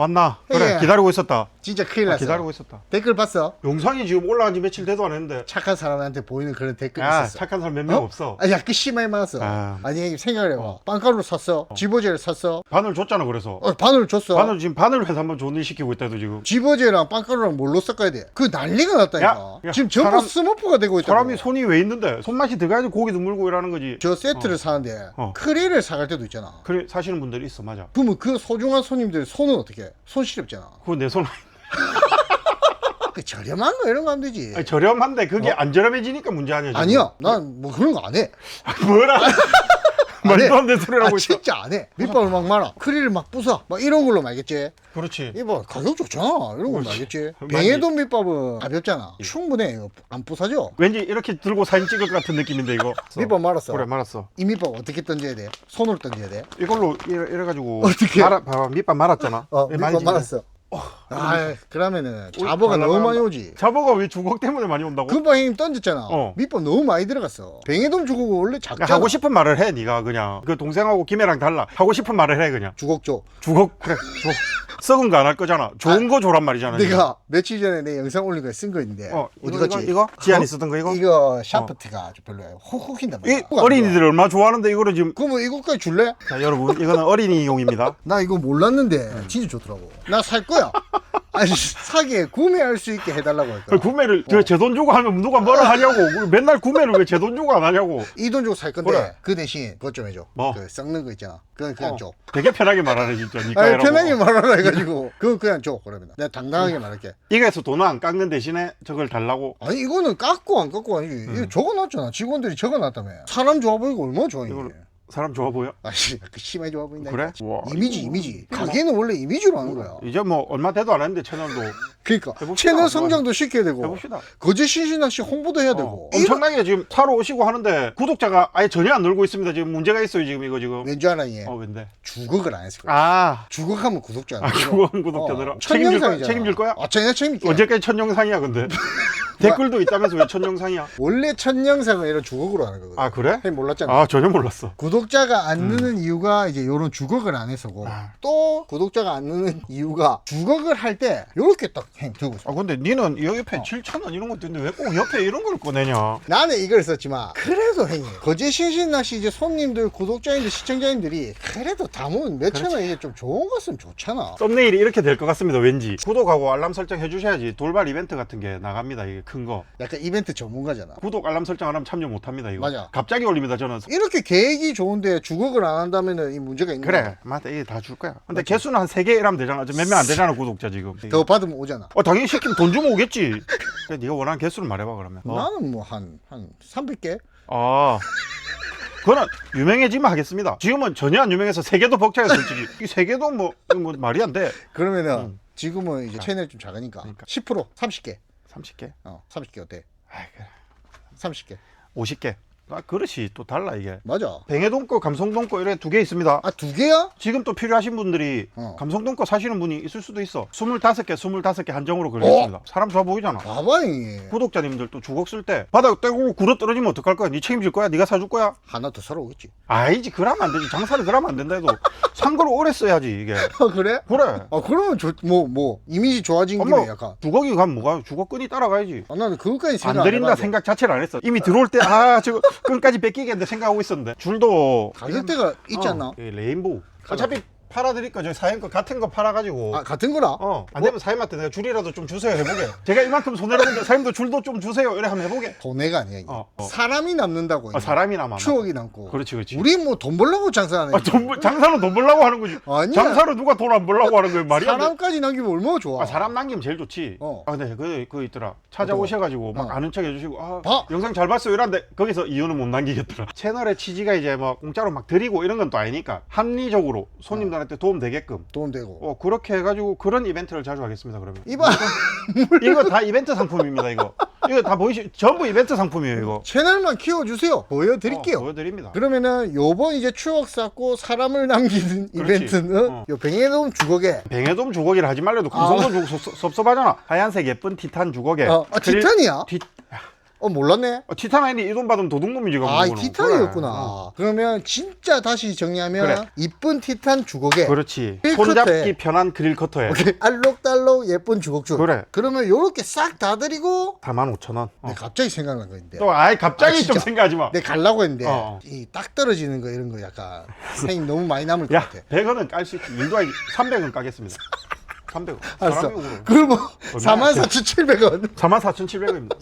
왔나? 그래 예. 기다리고 있었다. 진짜 큰일 아, 났어. 기다리고 있었다. 댓글 봤어? 영상이 지금 올라간 지 며칠 되도 안 했는데. 착한 사람한테 보이는 그런 댓글 야 있었어. 착한 사람 몇 명 어? 없어. 아니 약간 심하게 많았어. 아. 아니 생각을 해봐. 빵가루 샀어. 집어제를 샀어. 바늘 줬잖아 그래서. 어, 바늘 줬어. 바늘 지금 바늘 회사 한번 좋은 일 시키고 있다도 지금. 집어제랑 빵가루랑 뭘로 섞어야 돼? 그 난리가 났다니까. 야, 야, 지금 전부 사람- 스머프가 되고 있다. 사람이 손이 왜 있는데 손맛이 들어가야지 고기도 물고 이러는 거지. 저 세트를 사는데 어. 크릴을 사갈 때도 있잖아. 그래 사시는 분들이 있어 맞아. 그러면 그 소중한 손님들 손은 어떻게? 해? 손 시렵잖아. 그거 내 손. 그 저렴한 거 이런 거 하면 되지. 아니, 저렴한데 그게 안 저렴해지니까 문제 아니야. 지금. 어? 아니야. 난 뭐 그런 거 안 해. 뭐라? 말도 안 되는 소리를 아, 하고 있어. 진짜 안 해. 밑밥을 막 말아. 크릴을 막 부숴. 막 이런 걸로 말겠지. 그렇지. 이봐 가격 좋잖아. 이런 거 그렇지. 말겠지. 뱅에돈 밑밥은 가볍잖아. 충분해. 이거 안 부서져. 왠지 이렇게 들고 사진 찍을 것 같은 느낌인데 이거. 밑밥 말았어. 그래 말았어. 이 밑밥 어떻게 던져야 돼? 손으로 던져야 돼? 이걸로 이래, 이래 가지고 어떻게? 말아, 봐봐 밑밥 말았잖아. 어, 예, 밑밥 말았어. 아, 그러면은 자버가 잘 너무? 많이 오지. 자버가 왜 주걱 때문에 많이 온다고? 금방 형님 던졌잖아. 어. 밑밥 너무 많이 들어갔어. 뱅에돈 주걱은 원래 작잖아. 그러니까 하고 싶은 말을 해 네가 그냥 그 동생하고 김애랑 달라 하고 싶은 말을 해 그냥 주걱 줘. 주걱 그래 주걱 썩은 거 안 할 거잖아 좋은 거 줘란 말이잖아 내가 며칠 전에 내 영상 올린 거쓴거 있는데 어 이거 갔지? 이거, 이거? 지안이 어? 쓰던 거 이거 이거 샤프트가 좀 별로야. 훅훅 힌단 말이야. 이 어린이들 얼마나 좋아하는데 이거를 지금 그러면 이거까지 줄래? 자 여러분 이거는 어린이용입니다 나 이거 몰랐는데 음. 진짜 좋더라고. 나 살 거야. 아니 사기에 구매할 수 있게 해달라고 그 할까. 구매를 어. 제돈 주고 하면 누가 뭐라 하냐고 맨날 구매를 왜 제 돈 주고 안 하냐고 이 돈 주고 살 건데 그래. 그 대신 그것 좀 해줘. 뭐? 그 썩는 거 있잖아. 그건 그냥 어, 줘. 되게 편하게 말하네 진짜 니까 아니. 편하게 말하라 해가지고 그거 그냥 줘 그러면 내가 당당하게 말할게. 이거에서 돈을 안 깎는 대신에 저걸 달라고 아니 이거는 깎고 안 깎고 아니지. 음. 이거 적어놨잖아. 직원들이 적어놨다며. 사람 좋아 보이고 얼마나 좋아 이게. 이걸 사람 좋아 보여? 아씨 그 심하게 좋아 보인다. 그래? 와, 이미지 이미지. 가게는 원래 이미지로 하는 거야. 이제 뭐 얼마 돼도 안 했는데 채널도 그러니까 해봅시다. 채널 성장도 시켜야 되고 해봅시다 거제 신신낚시 홍보도 해야 되고. 어, 엄청나게 지금 사러 오시고 하는데 구독자가 아예 전혀 안 늘고 있습니다. 지금 문제가 있어요. 지금 이거 지금. 왠줄 알아 얘. 어 왠데? 주걱을 안 했을 거야. 아, 주걱하면 구독자 안 아 늘어. 그건 구독자들아. 어, 책임질 거야? 천영상이잖아. 책임질 거야? 아, 전혀 책임질게. 언제까지 첫 영상이야 근데? 댓글도 있다면서 왜 첫 영상이야? 원래 첫 영상은 이런 주걱으로 하는 거거든. 아 그래? 형 몰랐잖아. 아 전혀 몰랐어. 구독자가 안 느는 이유가 이제 요런 주걱을 안 해서고 음. 아. 또 구독자가 안 느는 이유가 주걱을 할 때 요렇게 딱 행 들고 있어. 아 근데 니는 이 옆에 7천 원 이런 것도 있는데 왜 꼭 옆에 이런 걸 꺼내냐? 나는 이걸 썼지만 그래도 형님 거제 신신낚시 이제 손님들 구독자님들 시청자님들이 그래도 담은 몇천 원 이게 좀 좋은 거 쓰면 좋잖아. 썸네일이 이렇게 될 것 같습니다. 왠지 구독하고 알람 설정 해주셔야지 돌발 이벤트 같은 게 나갑니다. 이게 큰 거. 약간 이벤트 전문가잖아. 구독 알람 설정 안 하면 참여 못 합니다. 이거. 맞아. 갑자기 올립니다. 저는. 이렇게 계획이 좋은데 주걱을 안 한다면은 이 문제가 있는 거야. 그래 맞다 이게 다 줄 거야 근데 개수는 한 세개 이라면 되잖아 몇 명 안 되잖아 구독자 지금 더 받으면 오잖아. 어 당연히 시키면 돈 주면 오겠지 그래 네가 원하는 개수를 말해봐 그러면 어. 나는 뭐 한 한 300개? 아 그거는 유명해지면 하겠습니다 지금은 전혀 안 유명해서 세 개도 벅차요 솔직히 이세 개도 뭐, 이거 뭐 말이 안 돼 그러면은 음. 지금은 이제 채널 좀 작으니까 그러니까. 10% 30개. 30개 어, 30개 어때? 아이 그래 30개. 50개 아 그릇이 또 달라 이게 맞아. 뱅해동 거 감성동 거 이래 두개 있습니다 아, 두 개야? 지금 또 필요하신 분들이 어. 감성동 거 사시는 분이 있을 수도 있어 25개 25개 한정으로 걸렸습니다 사람 좋아 보이잖아 봐봐, 이 구독자님들 또 주걱 쓸 때 바닥 떼고 굴어 떨어지면 어떡할 거야? 네 책임질 거야? 네가 사줄 거야? 하나 더 사러 오겠지. 아니지 그러면 안 되지 장사를 그러면 안 된다 해도 산걸 오래 써야지 이게 아, 그래? 그래 아, 그러면 좋, 뭐, 뭐, 이미지 좋아진 김에 엄마 약간. 주걱이 가면 뭐가 주걱 끈이 따라가야지 아, 나는 그것까지 생각 안 안 드린다 해봤는데. 생각 자체를 안 했어 이미 들어올 때아 저거 끈까지 뺏기겠는데 생각하고 있었는데 줄도 가격대가 있지 않나? 어, 이 레인보우 어차피 팔아드릴 거 저희 사연 거 같은 거 팔아가지고 아, 같은 거라? 어, 안 되면 사장님한테 내가 줄이라도 좀 주세요 해보게. 제가 이만큼 손해를 보는데 사장님도 줄도 좀 주세요. 이래 한번 해보게. 돈내가 아니야, 이게. 어, 어. 사람이 남는다고. 어, 이게. 사람이 남아. 추억이 남고. 그렇지, 그렇지. 우리 뭐 돈 벌려고 장사하는 아, 돈, 벌- 장사는 돈 벌라고 하는 거지. 아니야. 장사로 누가 돈 안 벌라고 하는 거야 말이 안 돼. 사람까지 남기면 얼마나 좋아. 아, 사람 남기면 제일 좋지. 어. 아, 근데 그, 그 있더라. 찾아오셔가지고 막 어. 아는 척 해주시고, 아, 봐. 영상 잘 봤어요. 이런데 거기서 이유는 못 남기겠더라. 채널의 취지가 이제 뭐 공짜로 막 드리고 이런 건 또 아니니까 합리적으로 손님들한테 도움 되게끔. 돈 되고. 어, 그렇게 해가지고 그런 이벤트를 자주 하겠습니다, 그러면. 이봐. 이거 다 이벤트 상품입니다, 이거. 이거 다 보이시, 전부 이벤트 상품이에요, 이거. 채널만 키워주세요. 보여드릴게요. 어, 보여드립니다. 그러면은 요번 이제 추억 쌓고 사람을 남기는 그렇지. 이벤트는 어. 요 뱅에돔 주걱에 뱅에돔 주걱이라 하지 말래도 금성도 주걱 섭- 섭섭하잖아. 하얀색 예쁜 티탄 주걱에. 어, 아, 크릴- 티탄이야? 티, 어 몰랐네. 어, 티타나인이 이 돈 받으면 도둑놈이지 그거. 아, 이. 티탄이었구나. 그래. 어. 그러면 진짜 다시 정리하면 그래. 이쁜 티탄 주걱에 그렇지. 손잡기. 편한 그릴 커터에 알록달록 예쁜 주걱줄. 그래. 그러면 요렇게 싹 다 드리고 45,000원. 어. 내 갑자기 생각난 건데. 또 아이 갑자기 아, 좀 진짜. 생각하지 마. 내 갈라고 했는데 어. 이 딱 떨어지는 거 이런 거 약간 생이 너무 많이 남을 것 야, 같아. 100원은 깔 수 있지. 일도 아니지. 300원 까겠습니다. 300원. 알았어. 사람이. 그러면 얼마야? 44,700원. 44,700원입니다.